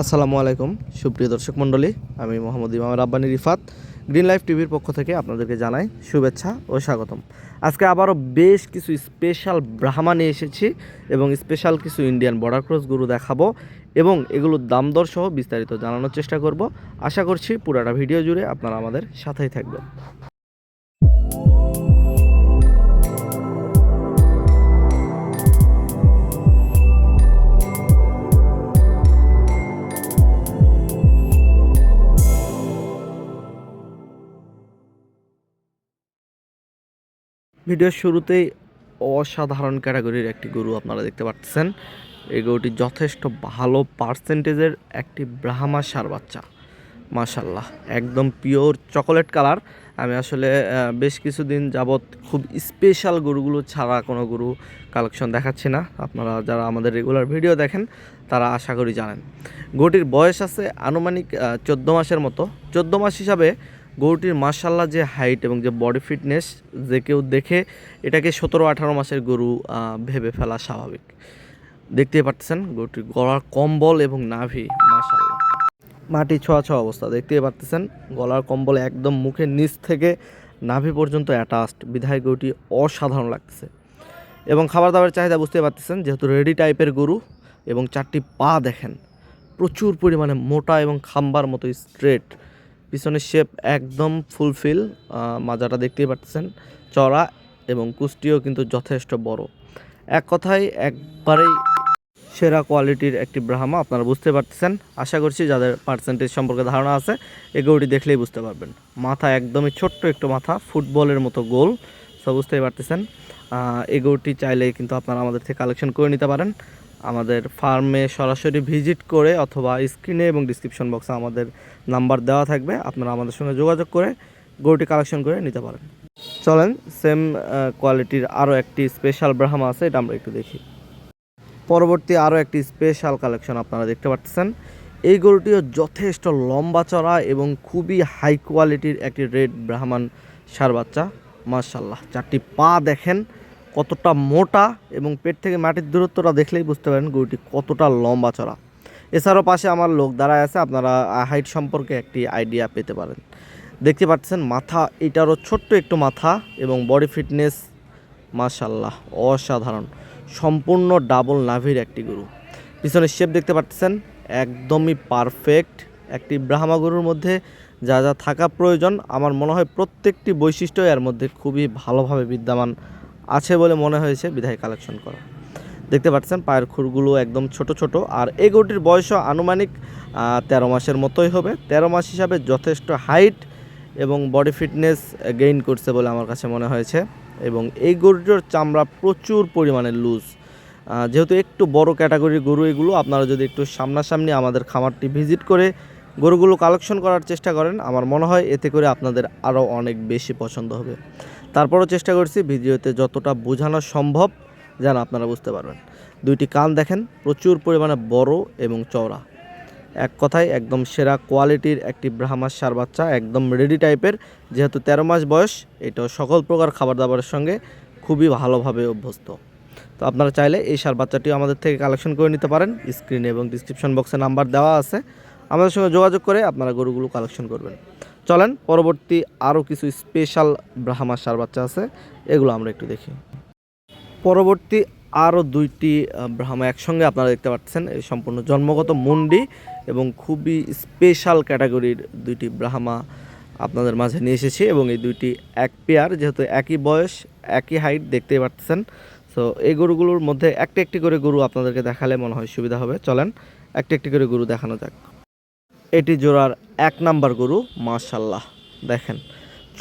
আসসালামু আলাইকুম। সুপ্রিয় দর্শক মণ্ডলী, আমি মোহাম্মদ ইমাম রাব্বানি রিফাত। গ্রিন লাইফ টিভির পক্ষ থেকে আপনাদেরকে জানাই শুভেচ্ছা ও স্বাগতম। আজকে আবারও বেশ কিছু স্পেশাল ব্রাহ্মা নিয়ে এসেছি এবং স্পেশাল কিছু ইন্ডিয়ান বর্ডার ক্রস গরু দেখাবো এবং এগুলোর দাম দর সহ বিস্তারিত জানানোর চেষ্টা করব। আশা করছি পুরাটা ভিডিও জুড়ে আপনারা আমাদের সাথেই থাকবেন। ভিডিওর শুরুতেই অসাধারণ ক্যাটাগরির একটি গরু আপনারা দেখতে পাচ্ছেন। এই গরুটি যথেষ্ট ভালো পার্সেন্টেজের একটি ব্রাহ্মা সার বাচ্চা। মাশাল্লাহ একদম পিওর চকোলেট কালার। আমি আসলে বেশ কিছুদিন যাবৎ খুব স্পেশাল গরুগুলো ছাড়া কোনো গরু কালেকশন দেখাচ্ছি না। আপনারা যারা আমাদের রেগুলার ভিডিও দেখেন, তারা আশা করি জানেন। গরুটির বয়স আছে আনুমানিক চোদ্দ মাসের মতো। চোদ্দ মাস হিসাবে গরুটির মার্শাল্লাহ যে হাইট এবং যে বডি ফিটনেস যে কেউ দেখে এটাকে সতেরো আঠারো মাসের গরু ভেবে ফেলা স্বাভাবিক। দেখতেই পাচ্ছেন গরুটির গলার কম্বল এবং নাভি মাশাল্লাহ মাটি ছোঁয়া ছোঁয়া অবস্থা, দেখতেই পাচ্ছেন গলার কম্বল একদম মুখের নিচ থেকে নাভি পর্যন্ত অ্যাটাচড বিধায় গরুটি অসাধারণ লাগতেছে। এবং খাবার দাবারের চাহিদা বুঝতে পারতেছেন, যেহেতু রেডি টাইপের গরু এবং চারটি পা দেখেন, প্রচুর পরিমাণে মোটা এবং খাম্বার মতো স্ট্রেট পিছনের শেপ একদম ফুলফিল মাজাটা দেখতেই পাচ্ছেন চড়া এবং কুষ্টিও কিন্তু যথেষ্ট বড়। এক কথায় একবারেই সেরা কোয়ালিটির একটি ব্রাহ্মা, আপনারা বুঝতে পারতেছেন। আশা করছি যাদের পার্সেন্টেজ সম্পর্কে ধারণা আছে এই দেখলেই বুঝতে পারবেন। মাথা একদমই ছোট্ট একটু মাথা, ফুটবলের মতো গোল সব বুঝতেই পারতেছেন। এই গরুটি চাইলে কিন্তু আপনারা আমাদের থেকে কালেকশন করে নিতে পারেন। আমাদের ফার্মে সরাসরি ভিজিট করে অথবা স্ক্রিনে এবং ডিসক্রিপশন বক্সে আমাদের নাম্বার দেওয়া থাকবে। আপনারা আমাদের সঙ্গে যোগাযোগ করে গরুটি কালেকশন করে নিতে পারেন। চলেন সেম কোয়ালিটির আরও একটি স্পেশাল ব্রাহ্মা আছে, এটা আমরা একটু দেখি। পরবর্তী আরও একটি স্পেশাল কালেকশন আপনারা দেখতে পাচ্ছেন। এই গরুটিও যথেষ্ট লম্বা চড়া এবং খুবই হাই কোয়ালিটির একটি রেড ব্রাহ্মণ সার বাচ্চা। মার্শাল্লাহ চারটি পা দেখেন। কতটা মোটা এবং পেট থেকে মাটির দূরত্বটা দেখলেই বুঝতে পারেন গরুটি কতটা লম্বা চড়া। এছাড়াও পাশে আমার লোক দাঁড়ায় আছে, আপনারা হাইট সম্পর্কে একটি আইডিয়া পেতে পারেন। দেখতে পাচ্ছেন মাথা, এটারও ছোট্ট একটু মাথা এবং বডি ফিটনেস মাশাল্লাহ অসাধারণ। সম্পূর্ণ ডাবল নাভির একটি গরু। পিছনের শেপ দেখতে পাচ্ছেন, একদমই পারফেক্ট একটি ব্রাহ্মা গরুর মধ্যে যা যা থাকা প্রয়োজন, আমার মনে হয় প্রত্যেকটি বৈশিষ্ট্য এর মধ্যে খুবই ভালোভাবে বিদ্যমান আছে বলে মনে হয়েছে বিধায় কালেকশন করা। দেখতে পাচ্ছেন পায়ের খুরগুলো একদম ছোট ছোট। আর এই গরুটির বয়সও আনুমানিক তেরো মাসের মতোই হবে। তেরো মাস হিসাবে যথেষ্ট হাইট এবং বডি ফিটনেস গেইন করছে বলে আমার কাছে মনে হয়েছে। এবং এই গরুটির চামড়া প্রচুর পরিমাণে লুজ যেহেতু একটু বড় ক্যাটাগরির গরু এগুলো, আপনারা যদি একটু সামনাসামনি আমাদের খামারটি ভিজিট করে গরুগুলো কালেকশন করার চেষ্টা করেন, আমার মনে হয় এতে করে আপনাদের আরও অনেক বেশি পছন্দ হবে। তারপরও চেষ্টা করছি ভিডিওতে যতটা বোঝানো সম্ভব যেন আপনারা বুঝতে পারবেন। দুইটি কান দেখেন, প্রচুর পরিমাণে বড় এবং চওড়া। এক কথায় একদম সেরা কোয়ালিটির একটি ব্রাহ্মার সার বাচ্চা, একদম রেডি টাইপের। যেহেতু তেরো মাস বয়স, এটাও সকল প্রকার খাবার দাবারের সঙ্গে খুবই ভালোভাবে অভ্যস্ত। তো আপনারা চাইলে এই সার বাচ্চাটিও আমাদের থেকে কালেকশন করে নিতে পারেন। স্ক্রিনে এবং ডিসক্রিপশন বক্সে নাম্বার দেওয়া আছে। আমাদের সঙ্গে যোগাযোগ করে আপনারা গরুগুলো কালেকশন করবেন। চলেন, পরবর্তী আরও কিছু স্পেশাল ব্রাহ্মার সার বাচ্চা আছে, এগুলো আমরা একটু দেখি। পরবর্তী আরও দুইটি ব্রাহ্মা একসঙ্গে আপনারা দেখতে পাচ্ছেন, এই সম্পূর্ণ জন্মগত মুন্ডি এবং খুবই স্পেশাল ক্যাটাগরির দুইটি ব্রাহ্মা আপনাদের মাঝে নিয়ে এসেছি এবং এই দুইটি এক পেয়ার যেহেতু একই বয়স, একই হাইট দেখতে পাচ্ছেন। সো এই গরুগুলোর মধ্যে একটি একটি করে গরু আপনাদেরকে দেখালে মনে হয় সুবিধা হবে। চলেন, একটি একটি করে গরু দেখানো যাক। এটি জোড়ার এক নাম্বার গরু মাশাল্লাহ দেখেন,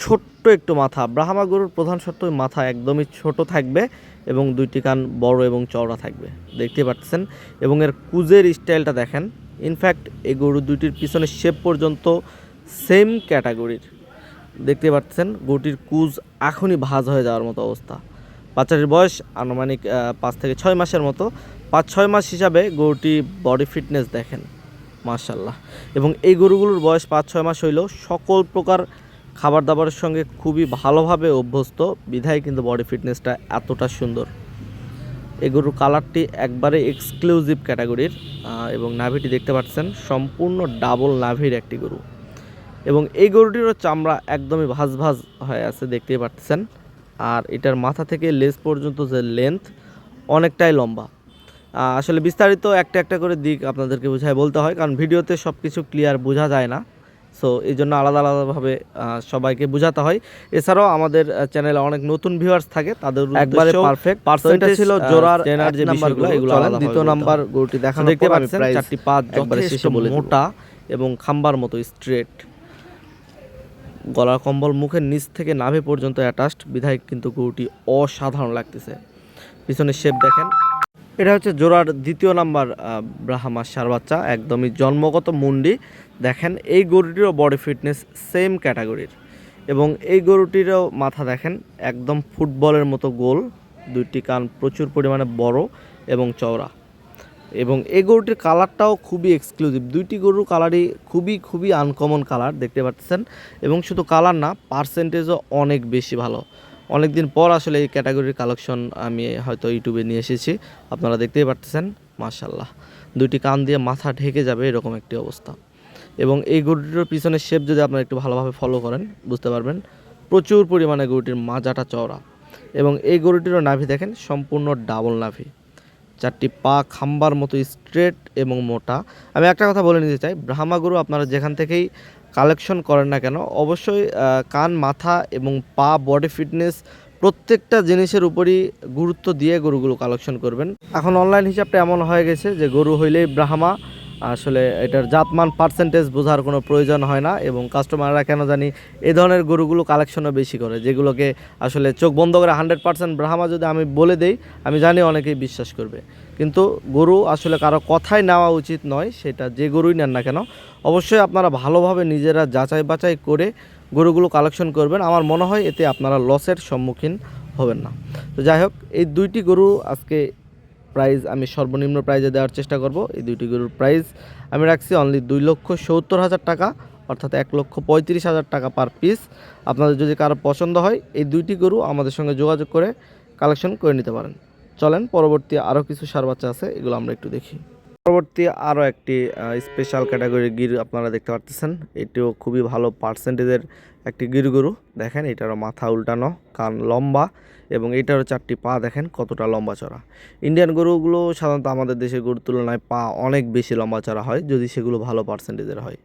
ছোট্ট একটু মাথা। ব্রাহ্মা গরুর প্রধান শর্ত মাথা একদমই ছোট থাকবে এবং দুইটি কান বড় এবং চওড়া থাকবে। দেখতে পাচ্ছেন? এবং এর কুজের স্টাইলটা দেখেন। ইনফ্যাক্ট এই গরু দুইটির পিছনে শেপ পর্যন্ত সেম ক্যাটাগরির দেখতে পাচ্ছেন? গরুটির কুজ এখনই ভাজ হয়ে যাওয়ার মতো অবস্থা। বাচ্চাটির বয়স আনুমানিক পাঁচ থেকে ছয় মাসের মতো। পাঁচ ছয় মাস হিসাবে গরুটি বডি ফিটনেস দেখেন। মার্শাল্লাহ এবং এই গরুগুলোর বয়স পাঁচ, ছয় মাস হইলেও সকল প্রকার খাবার দাবারের সঙ্গে খুবই ভালোভাবে অভ্যস্ত। বিধায় কিন্তু বডি ফিটনেসটা এতটা সুন্দর। এই গরুর কালারটি একবারে এক্সক্লুসিভ ক্যাটাগরির এবং নাভিটি দেখতে পাচ্ছেন, সম্পূর্ণ ডাবল নাভির একটি গরু। এবং এই গরুটিরও চামড়া একদমই ভাজ ভাজ হয়ে আছে, দেখতেই পাচ্ছেন। আর এটার মাথা থেকে লেজ পর্যন্ত যে লেন্থ অনেকটাই লম্বা। আসলে বিস্তারিত একটা একটা করে দিক আপনাদেরকে বোঝায় বলতে হয় কারণ ভিডিওতে সব কিছু ক্লিয়ার বোঝা যায় না। সো এই জন্য আলাদা আলাদাভাবে সবাইকে বোঝাতে হয়। এছাড়াও আমাদের চ্যানেলে অনেক নতুন ভিউয়ার্স থাকে তাদের একবারে perfect পার্সেন্টেজ ছিল জোড়ার চেনার যে নাম্বারগুলো বিষয়গুলো, এগুলো আলাদাভাবে দ্বিতীয় নাম্বার। গরুটি তো দেখতে পাচ্ছেন চারটি পা একবারে শেষে বলে মোটা এবং খাম্বার মতো স্ট্রেট গলার কম্বল মুখের নিচ থেকে নাভি পর্যন্ত অ্যাটাচড বিধায় কিন্তু গরুটি অসাধারণ লাগতেছে। পিছনের শেপ দেখেন। এটা হচ্ছে জোড়ার দ্বিতীয় নাম্বার ব্রাহ্মা সার বাচ্চা, একদমই জন্মগত মুন্ডি। দেখেন, এই গরুটিরও বডি ফিটনেস সেম ক্যাটাগরির এবং এই গরুটিরও মাথা দেখেন, একদম ফুটবলের মতো গোল। দুইটি কান প্রচুর পরিমাণে বড় এবং চওড়া। এবং এই গরুটির কালারটাও খুবই এক্সক্লুসিভ দুইটি গরুর কালারই খুবই খুবই আনকমন কালার, দেখতে পাচ্ছেন। এবং শুধু কালার না পার্সেন্টেজও অনেক বেশি ভালো। অনেক দিন পর আসলে এই ক্যাটাগরির কালেকশন আমি হয়তো ইউটিউবে নিয়ে এসেছি। আপনারা দেখতেই পাচ্ছেন মাশাল্লাহ দুইটি কান দিয়ে মাথা ঢেকে যাবে এরকম একটি অবস্থা। এবং এই গরুটির পিছনের শেপ যদি আপনারা একটু ভালোভাবে ফলো করেন, বুঝতে পারবেন, প্রচুর পরিমাণে গরুটির মাজাটা চওড়া। এবং এই গরুটিরও নাভি দেখেন, সম্পূর্ণ ডাবল নাভি। চারটি পা খাম্বার মতো স্ট্রেট এবং মোটা। আমি একটা কথা বলে নিতে চাই, ব্রাহ্মা গরু আপনারা যেখান থেকেই কালেকশন করেন না কেন, অবশ্যই কান, মাথা এবং পা বডি ফিটনেস প্রত্যেকটা জিনিসের উপরই গুরুত্ব দিয়ে গরুগুলো কালেকশন করবেন। এখন অনলাইন হিসাবটা এমন হয়ে গেছে যে গরু হইলেই ব্রাহ্মা, আসলে এটার জাতমান পার্সেন্টেজ বোঝার কোনো প্রয়োজন হয় না এবং কাস্টমাররা কেন জানি এ ধরনের গরুগুলো কালেকশনও বেশি করে, যেগুলোকে আসলে চোখ বন্ধ করে হান্ড্রেড পার্সেন্ট ব্রাহ্মা যদি আমি বলে দেই, আমি জানি অনেকেই বিশ্বাস করবে। কিন্তু গরু আসলে কারও কথাই নেওয়া উচিত নয়, সেটা যে গরুই নেন না কেন। অবশ্যই আপনারা ভালোভাবে নিজেরা যাচাই বাছাই করে গরুগুলো কালেকশন করবেন। আমার মনে হয় এতে আপনারা লসের সম্মুখীন হবেন না। তো যাই হোক, এই দুইটি গরু আজকে প্রাইস আমি সর্বনিম্ন প্রাইজে দেওয়ার চেষ্টা করব। এই দুইটি গরুর প্রাইস আমি রাখছি অনলি দুই লক্ষ সত্তর হাজার টাকা, অর্থাৎ এক লক্ষ পঁয়ত্রিশ হাজার টাকা পার পিস আপনাদের যদি কারও পছন্দ হয়, এই দুইটি গরু আমাদের সঙ্গে যোগাযোগ করে কালেকশন করে নিতে পারেন। চলেন, পরবর্তী আরও কিছু সার বাচ্চা আছে, এগুলো আমরা একটু দেখি। পরবর্তী আরও একটি স্পেশাল ক্যাটাগরি গির আপনারা দেখতে পাচ্ছেন এটিও খুবই ভালো পার্সেন্টেজের একটি গির গরু। দেখেন, এটারও মাথা উল্টানো, কান লম্বা এবং এটারও চারটি পা দেখেন, কতটা লম্বা চড়া। ইন্ডিয়ান গরুগুলো সাধারণত আমাদের দেশের গরুর তুলনায় পা অনেক বেশি লম্বা চড়া হয়, যদি সেগুলো ভালো পার্সেন্টেজের হয়।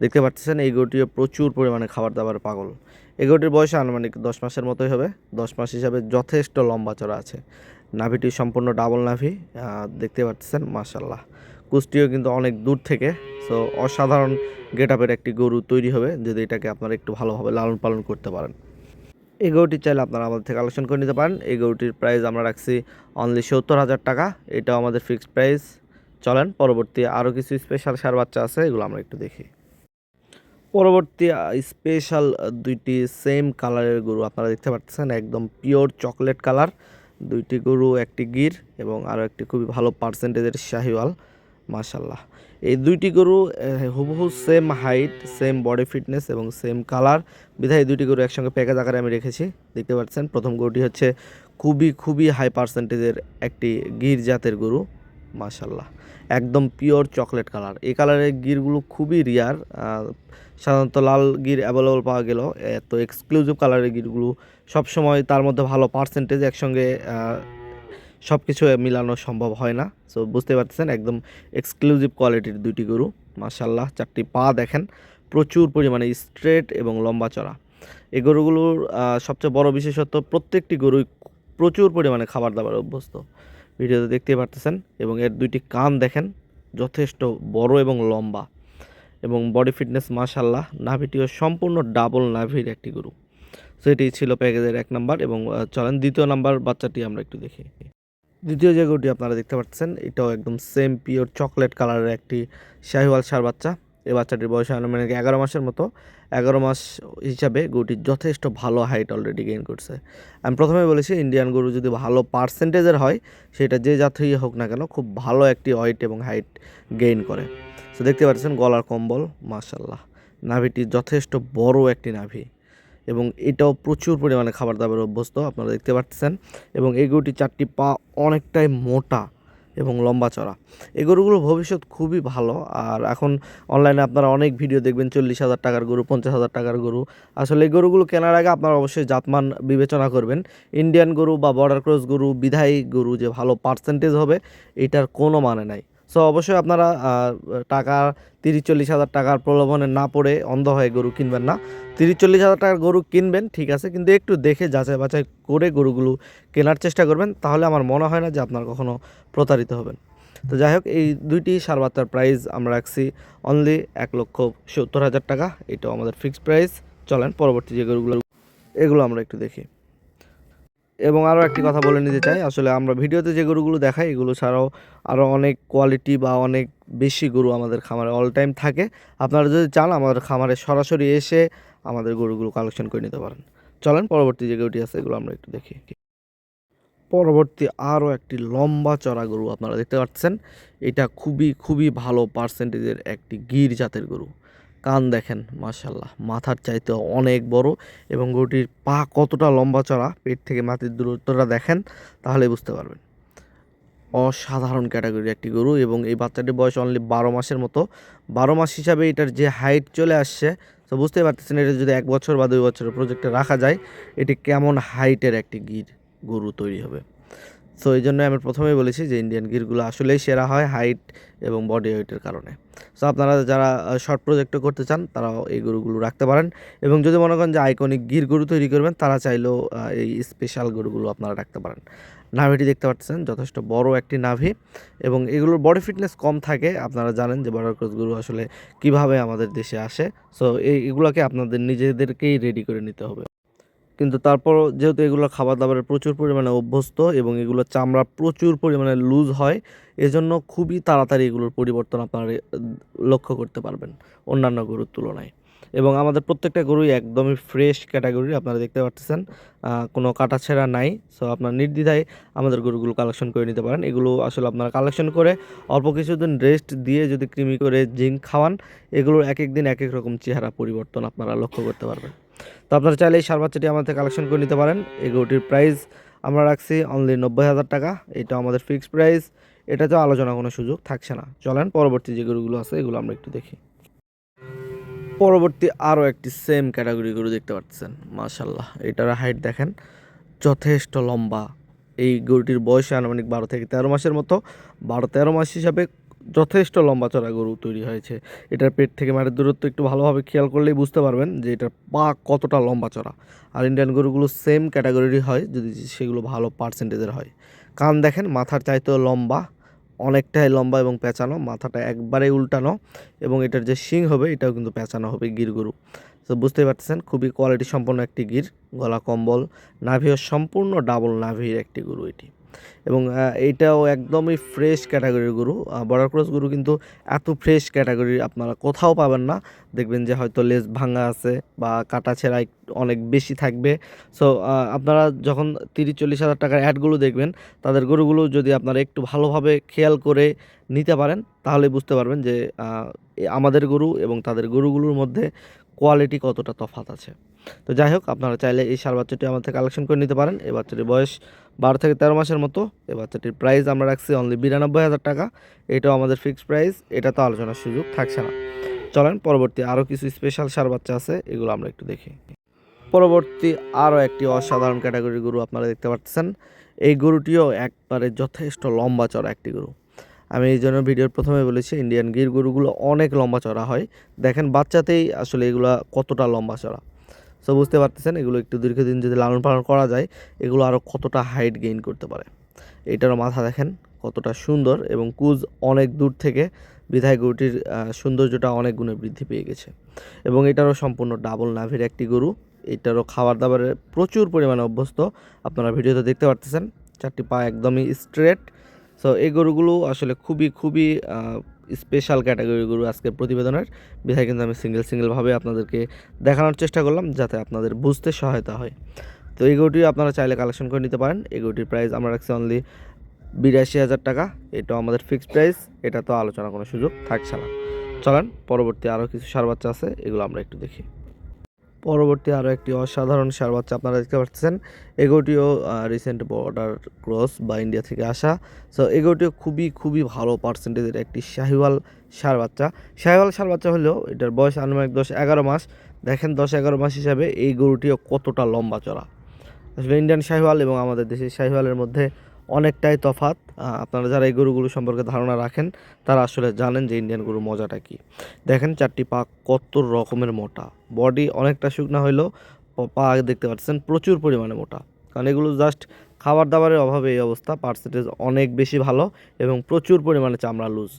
দেখতে পাচ্ছেন এই গরুটিও প্রচুর পরিমাণে খাবার দাবার পাগল। এই গরুটির বয়স আনুমানিক দশ মাসের মতোই হবে। দশ মাস হিসাবে যথেষ্ট লম্বা চড়া আছে। নাভিটি সম্পূর্ণ ডাবল নাভি দেখতে পাচ্ছেন মাশাল্লাহ কুষ্টিও কিন্তু অনেক দূর থেকে সো অসাধারণ গেট আপের একটি গরু তৈরি হবে, যদি এটাকে আপনারা একটু ভালোভাবে লালন পালন করতে পারেন। এই গরুটি চাইলে আপনারা আমাদের থেকে কালেকশন করে নিতে পারেন। এই গরুটির প্রাইস আমরা রাখছি অনলি সত্তর হাজার টাকা, এটাও আমাদের ফিক্সড প্রাইস চলেন, পরবর্তী আরও কিছু স্পেশাল সার বাচ্চা আছে, এগুলো আমরা একটু দেখি। পরবর্তী স্পেশাল দুইটি সেম কালারের গরু আপনারা দেখতে পাচ্ছেন, একদম পিওর চকলেট কালার দুইটি গরু, একটি গির এবং আরও একটি খুবই ভালো পার্সেন্টেজের শাহিওয়াল মাশাল্লাহ এই দুইটি গরু হুবহু same height same body fitness এবং সেম কালার বিধায় দুইটি গরু একসঙ্গে প্যাকেজ আকারে আমি রেখেছি, দেখতে পাচ্ছেন। প্রথম গরুটি হচ্ছে খুবই খুবই হাই পার্সেন্টেজের একটি গির জাতের গরু মাশাল্লাহ একদম পিওর চকলেট কালার। এই কালারের গিরগুলো খুবই রিয়ার সাধারণত লাল গির অ্যাভেলেবল পাওয়া গেল। এত এক্সক্লুসিভ কালারের গিরগুলো সবসময় তার মধ্যে ভালো পার্সেন্টেজ একসঙ্গে সব কিছু মিলানো সম্ভব হয় না। সো বুঝতে পারতেছেন? একদম এক্সক্লুসিভ কোয়ালিটির দুইটি গরু। মাশাল্লাহ চারটি পা দেখেন। প্রচুর পরিমাণে স্ট্রেট এবং লম্বা চড়া। এই গরুগুলোর সবচেয়ে বড় বিশেষত্ব প্রত্যেকটি গরুই প্রচুর পরিমাণে খাবার দাবার অভ্যস্ত। ভিডিওতে দেখতে পারতেছেন এবং এর দুইটি কান দেখেন যথেষ্ট বড় এবং লম্বা এবং বডি ফিটনেস মাশাল্লাহ নাভিটিও সম্পূর্ণ ডাবল নাভির একটি গরু। সো এটি ছিল প্যাকেজের এক নাম্বার এবং চলেন দ্বিতীয় নাম্বার বাচ্চাটি আমরা একটু দেখি। দ্বিতীয় যে গরুটি আপনারা দেখতে পাচ্ছেন এটাও একদম সেম পিওর চকলেট কালারের একটি শাহিওয়াল সার বাচ্চা। এই বাচ্চাটির বয়স আনুমানিক এগারো মাসের মতো। এগারো মাস হিসাবে গরুটি যথেষ্ট ভালো হাইট অলরেডি গেইন করছে। আমি প্রথমে বলেছি ইন্ডিয়ান গরু যদি ভালো পার্সেন্টেজের হয়, সেটা যে জাতই হোক না কেন খুব ভালো একটি ওয়েট এবং হাইট গেইন করে। তো দেখতে পাচ্ছেন গলার কম্বল মাশাল্লাহ নাভিটি যথেষ্ট বড় একটি নাভি। এবং এটাও প্রচুর পরিমাণে খাবার দাবার অভ্যস্ত, আপনারা দেখতে পাচ্ছেন। এবং এই গরুটি চারটি পা অনেকটাই মোটা। এবং লম্বা চড়া। এই গরুগুলোর ভবিষ্যৎ খুবই ভালো। আর এখন অনলাইনে আপনারা অনেক ভিডিও দেখবেন, চল্লিশ হাজার টাকার গরু, পঞ্চাশ হাজার টাকার গরু। আসলে এই গরুগুলো কেনার আগে আপনারা অবশ্যই জাতমান বিবেচনা করবেন। ইন্ডিয়ান গরু বা বর্ডার ক্রস গরু, বিধায়ী গরু যে ভালো পার্সেন্টেজ হবে, এটার কোনো মানে নাই। সো অবশ্যই আপনারা টাকা তিরিশ চল্লিশ হাজার টাকার প্রলোভনে না পড়ে অন্ধ হয়ে গরু কিনবেন না। তিরিশ চল্লিশ হাজার টাকার গরু কিনবেন, ঠিক আছে, কিন্তু একটু দেখে যাচাই বাছাই করে গরুগুলো কেনার চেষ্টা করবেন, তাহলে আমার মনে হয় না যে আপনার কখনো প্রতারিত হবেন। তো যাই হোক, এই দুইটি সার বাচ্চার প্রাইস আমরা রাখছি অনলি এক লক্ষ সত্তর হাজার টাকা। এটাও আমাদের ফিক্সড প্রাইস চলেন, পরবর্তী যে গরুগুলো, এগুলো আমরা একটু দেখি। এবং আরও একটি কথা বলে নিতে চাই। আসলে আমরা ভিডিওতে যে গরুগুলো দেখাই, এগুলো ছাড়াও আরও অনেক কোয়ালিটি বা অনেক বেশি গরু আমাদের খামারে অল টাইম থাকে। আপনারা যদি চান, আমাদের খামারে সরাসরি এসে আমাদের গরুগুলো কালেকশন করে নিতে পারেন। চলেন, পরবর্তী যে গরুটি আছে, এগুলো আমরা একটু দেখি। পরবর্তী আরও একটি লম্বা চড়া গরু আপনারা দেখতে পাচ্ছেন। এটা খুবই খুবই ভালো পার্সেন্টেজের একটি গির জাতের গরু। কান দেখেন মাশাল্লাহ মাথার চাইতে অনেক বড় এবং গরুটির পা কতটা লম্বা চড়া, পেট থেকে মাটির দূরত্বটা দেখেন তাহলে বুঝতে পারবেন। অসাধারণ ক্যাটাগরির একটি গরু এবং এই বাচ্চাটির বয়স অনলি বারো মাসের মতো। বারো মাস হিসাবে এটার যে হাইট চলে আসছে, তো বুঝতেই পারতেছেন এটা যদি এক বছর বা দুই বছরের প্রজেক্টে রাখা যায়, এটি কেমন হাইটের একটি গির, গরু তৈরি হবে। সো এই জন্য আমি প্রথমেই বলেছি যে ইন্ডিয়ান গিরগুলো আসলেই সেরা হয় হাইট এবং বডি ওয়েটের কারণে। সো আপনারা যারা শর্ট প্রজেক্টও করতে চান, তারাও এই গরুগুলো রাখতে পারেন। এবং যদি মনে করেন যে আইকনিক গির গরু তৈরি করবেন, তারা চাইলেও এই স্পেশাল গরুগুলো আপনারা রাখতে পারেন। নাভিটি দেখতে পাচ্ছেন, যথেষ্ট বড় একটি নাভি। এবং এগুলোর বডি ফিটনেস কম থাকে। আপনারা জানেন যে বর্ডার ক্রস গরু আসলে কীভাবে আমাদের দেশে আসে। সো এই, এগুলোকে আপনাদের নিজেদেরকেই রেডি করে নিতে হবে। কিন্তু তারপরও যেহেতু এগুলো খাবার দাবারে প্রচুর পরিমাণে অভ্যস্ত এবং এগুলোর চামড়া প্রচুর পরিমাণে লুজ হয়, এজন্য খুবই তাড়াতাড়ি এগুলোর পরিবর্তন আপনারা লক্ষ্য করতে পারবেন অন্যান্য গরুর তুলনায়। এবং আমাদের প্রত্যেকটা গরুই একদমই ফ্রেশ ক্যাটাগরি আপনারা দেখতে পাচ্ছেন কোনো কাটাছেঁড়া নাই। সো আপনার নির্দ্বিধায় আমাদের গরুগুলো কালেকশন করে নিতে পারেন। এগুলো আসলে আপনারা কালেকশন করে অল্প কিছুদিন রেস্ট দিয়ে যদি কৃমি করে জিঙ্ক খাওয়ান, এগুলোর এক এক দিন এক এক রকম চেহারা পরিবর্তন আপনারা লক্ষ্য করতে পারবেন। তো আপনারা চাইলে এই সার আমাদের কালেকশন করে নিতে পারেন। এই গরুটির প্রাইস আমরা রাখছি অনলি নব্বই হাজার টাকা। এটা আমাদের ফিক্সড প্রাইস এটাতেও আলোচনা কোনো সুযোগ থাকছে না। চলেন পরবর্তী যে গরুগুলো আছে, এগুলো আমরা একটু দেখি। পরবর্তী আরও একটি সেম ক্যাটাগরি গরু দেখতে পাচ্ছেন। মাশাল্লাহ এটার হাইট দেখেন, যথেষ্ট লম্বা। এই গরুটির বয়স আনুমানিক বারো থেকে তেরো মাসের মতো। বারো তেরো মাস হিসাবে যথেষ্ট লম্বা চড়া গরু তৈরি হয়েছে। এটার পেট থেকে মাটির দূরত্ব একটু ভালোভাবে খেয়াল করলেই বুঝতে পারবেন যে এটার পা কতটা লম্বা চড়া। আর ইন্ডিয়ান গরুগুলো সেম ক্যাটাগরিরই হয়, যদি সেগুলো ভালো পার্সেন্টেজের হয়। কান দেখেন, মাথার চাইতেও লম্বা, অনেকটাই লম্বা এবং পেঁচানো, মাথাটা একবারে উল্টানো এবং এটার যে শিং হবে, এটাও কিন্তু পেঁচানো হবে গির গরু। তো বুঝতেই পারতেছেন, খুবই কোয়ালিটি সম্পন্ন একটি গির, গলা কম্বল, নাভিও সম্পূর্ণ ডাবল নাভির একটি গরু এটি। এবং এটাও একদমই ফ্রেশ ক্যাটাগরির গরু। বর্ডার ক্রস গরু কিন্তু এত ফ্রেশ ক্যাটাগরির আপনারা কোথাও পাবেন না। দেখবেন যে হয়তো লেজ ভাঙা আছে বা কাটা ছেঁড়া অনেক বেশি থাকবে। সো আপনারা যখন তিরিশ, চল্লিশ হাজার টাকার অ্যাডগুলো দেখবেন, তাদের গরুগুলো যদি আপনারা একটু ভালোভাবে খেয়াল করে নিতে পারেন, তাহলে বুঝতে পারবেন যে আমাদের গরু এবং তাদের গরুগুলোর মধ্যে কোয়ালিটি কতটা তফাৎ আছে। তো যাই হোক, আপনারা চাইলে এই সার বাচ্চাটি আমাদের কালেকশন করে নিতে পারেন। এই বাচ্চাটির বয়স বারো থেকে তেরো মাসের মতো এই বাচ্চাটির প্রাইস আমরা রাখছি অনলি বিরানব্বই হাজার টাকা। এটাও আমাদের ফিক্সড প্রাইস এটা তো আলোচনার সুযোগ থাকছে না। চলেন পরবর্তী আরও কিছু স্পেশাল সার বাচ্চা আছে, এগুলো আমরা একটু দেখি। পরবর্তী আরও একটি অসাধারণ ক্যাটাগরির গরু আপনারা দেখতে পাচ্ছেন। এই গরুটিও একবারে যথেষ্ট লম্বা চড়া একটি গরু। আমি এই জন্য ভিডিওর প্রথমে বলেছি ইন্ডিয়ান গির গরুগুলো অনেক লম্বা চড়া হয়। দেখেন বাচ্চাতেই আসলে এগুলো কতটা লম্বা চড়া। সো বুঝতে পারতেছেন, এগুলো একটু দীর্ঘদিন যদি লালন পালন করা যায়, এগুলো আরও কতটা হাইট গেইন করতে পারে। এটারও মাথা দেখেন, কতটা সুন্দর এবং কুজ অনেক দূর থেকে বিধায় গরুটির সৌন্দর্যটা অনেক গুণে বৃদ্ধি পেয়ে গেছে। এবং এটারও সম্পূর্ণ ডাবল নাভির একটি গরু। এটারও খাবার দাবারে প্রচুর পরিমাণে অভ্যস্ত। আপনারা ভিডিওতে দেখতে পারতেছেন, চারটি পা একদমই স্ট্রেট সো এই গরুগুলো আসলে খুবই খুবই স্পেশাল ক্যাটাগরিগুলো গরু আজকের প্রতিবেদনের। বিষয় কিন্তু আমি সিঙ্গেল সিঙ্গেলভাবে আপনাদেরকে দেখানোর চেষ্টা করলাম, যাতে আপনাদের বুঝতে সহায়তা হয়। তো এই আপনারা চাইলে কালেকশন করে নিতে পারেন। এই প্রাইস আমরা রাখছি অনলি বিরাশি হাজার টাকা। এটাও আমাদের ফিক্সড প্রাইস এটা তো আলোচনা কোনো সুযোগ থাকছে না। চলেন, পরবর্তী আরও কিছু সার বাচ্চা আছে, এগুলো আমরা একটু দেখি। পরবর্তী আরও একটি অসাধারণ সার বাচ্চা আপনারা দেখতে পাচ্ছেন। এগোটিও রিসেন্ট বর্ডার ক্রস বা ইন্ডিয়া থেকে আসা। সো এগোটিও খুবই খুবই ভালো পার্সেন্টেজের একটি শাহিওয়াল সার বাচ্চা। শাহিওয়াল সার বাচ্চা হলেও এটার বয়স আনুমানিক দশ এগারো মাস। দেখেন দশ এগারো মাস হিসাবে এই গরুটিও কতটা লম্বা চড়া। আসলে ইন্ডিয়ান শাহিওয়াল এবং আমাদের দেশের শাহিওয়ালের মধ্যে অনেকটাই তফাৎ। আপনারা যারা এই গরুগুলো সম্পর্কে ধারণা রাখেন, তারা আসলে জানেন যে ইন্ডিয়ান গরুর মজাটা কী। দেখেন চারটি পা কত রকমের মোটা। বডি অনেকটা শুকনা হইলেও প- পা দেখতে পাচ্ছেন প্রচুর পরিমাণে মোটা। কারণ এগুলো জাস্ট খাবার দাবারের অভাবে এই অবস্থা পার্সেন্টেজ অনেক বেশি ভালো এবং প্রচুর পরিমাণে চামড়া লুজ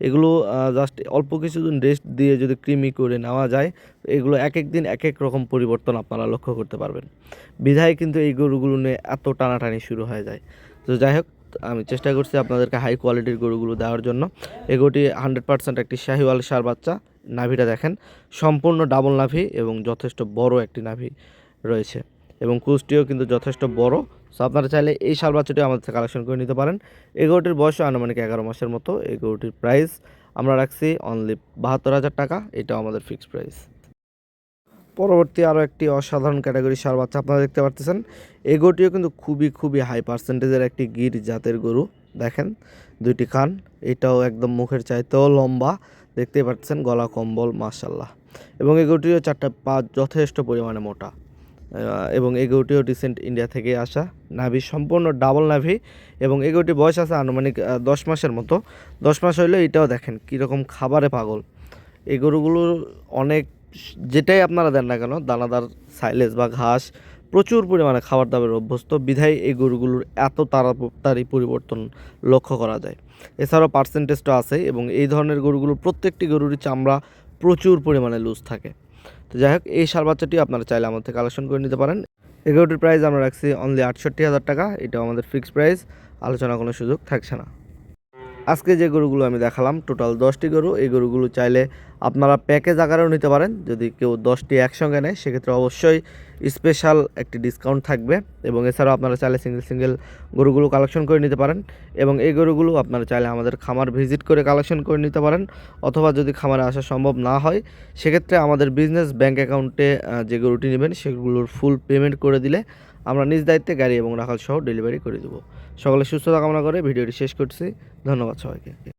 এগুলো জাস্ট অল্প কিছুদিন রেস্ট দিয়ে যদি কৃমি করে নেওয়া যায়, এগুলো এক এক দিন এক এক রকম পরিবর্তন আপনারা লক্ষ্য করতে পারবেন। বিধায় কিন্তু এই গরুগুলো নিয়ে এত টানাটানি শুরু হয়ে যায়। তো যাই হোক, আমি চেষ্টা করছি আপনাদেরকে হাই কোয়ালিটির গরুগুলো দেওয়ার জন্য। এগুটি হান্ড্রেড পার্সেন্ট একটি শাহিওয়াল সার বাচ্চা। নাভিটা দেখেন, সম্পূর্ণ ডাবল নাভি এবং যথেষ্ট বড় একটি নাভি রয়েছে এবং কুচটিও কিন্তু যথেষ্ট বড়। সো আপনারা চাইলে এই শাল বাচ্চাটি আমাদের থেকে কালেকশন করে নিতে পারেন। এই গরুটির বয়স আনুমানিক এগারো মাসের মতো। এই গরুটির প্রাইস আমরা রাখছি অনলি বাহাত্তর হাজার টাকা। এটাও আমাদের ফিক্সড প্রাইস পরবর্তী আরও একটি অসাধারণ ক্যাটাগরি সার বাচ্চা আপনারা দেখতে পারতেছেন। এই গরুটিও কিন্তু খুবই খুবই হাই পার্সেন্টেজের একটি গির জাতের গরু। দেখেন, দুইটি কান, এটাও একদম মুখের চাইতেও লম্বা। দেখতেই পাচ্ছেন গলা কম্বল মাশাল্লাহ এবং এই গরুটিও চারটা পা যথেষ্ট পরিমাণে মোটা। এবং এই গরুটিও রিসেন্ট ইন্ডিয়া থেকে আসা নাভি, সম্পূর্ণ ডাবল নাভি। এবং এই গরুটির বয়স আছে আনুমানিক দশ মাসের মতো। দশ মাস হইলেও এটাও দেখেন, কীরকম খাবারে পাগল। এই গরুগুলোর অনেক যেটাই আপনারা দেন না কেন, দানাদার, সাইলেজ বা ঘাস, প্রচুর পরিমাণে খাবার দাবার অভ্যস্ত, বিধায় এই গরুগুলোর এত তাড়াতাড়ি পরিবর্তন লক্ষ্য করা যায়। এছাড়াও পার্সেন্টেজটা আছে এবং এই ধরনের গরুগুলোর প্রত্যেকটি গরুরই চামড়া প্রচুর পরিমাণে লুজ থাকে। তো যাই হোক, এই সার বাচ্চাটি আপনারা চাইলে আমাদের থেকে কালেকশন করে নিতে পারেন। এগারোটির গরুটির প্রাইস আমরা রাখছি অনলি আটষট্টি হাজার টাকা, এটাও আমাদের ফিক্সড প্রাইস আলোচনা কোনো সুযোগ থাকছে না। আজকে যে গরুগুলো আমি দেখালাম টোটাল দশটি গরু, এই গরুগুলো চাইলে আপনারা প্যাকেজ আকারেও নিতে পারেন। যদি কেউ দশটি একসঙ্গে নেয়, সেক্ষেত্রে অবশ্যই স্পেশাল একটি ডিসকাউন্ট থাকবে এবং এছাড়াও আপনারা চাইলে সিঙ্গেল সিঙ্গেল গরুগুলো কালেকশন করে নিতে পারেন এবং এই গরুগুলো আপনারা চাইলে আমাদের খামার ভিজিট করে কালেকশন করে নিতে পারেন অথবা যদি খামারে আসা সম্ভব না হয়, সেক্ষেত্রে আমাদের বিজনেস ব্যাংক অ্যাকাউন্টে যে গরুটি নেবেন, সেগুলোর ফুল পেমেন্ট করে দিলে আমরা নিজ দায়িত্বে গাড়ি এবং রাখাল সহ ডেলিভারি করে দেবো। সকলে সুস্থতা কামনা করে ভিডিওটি শেষ করছি। ধন্যবাদ সবাইকে।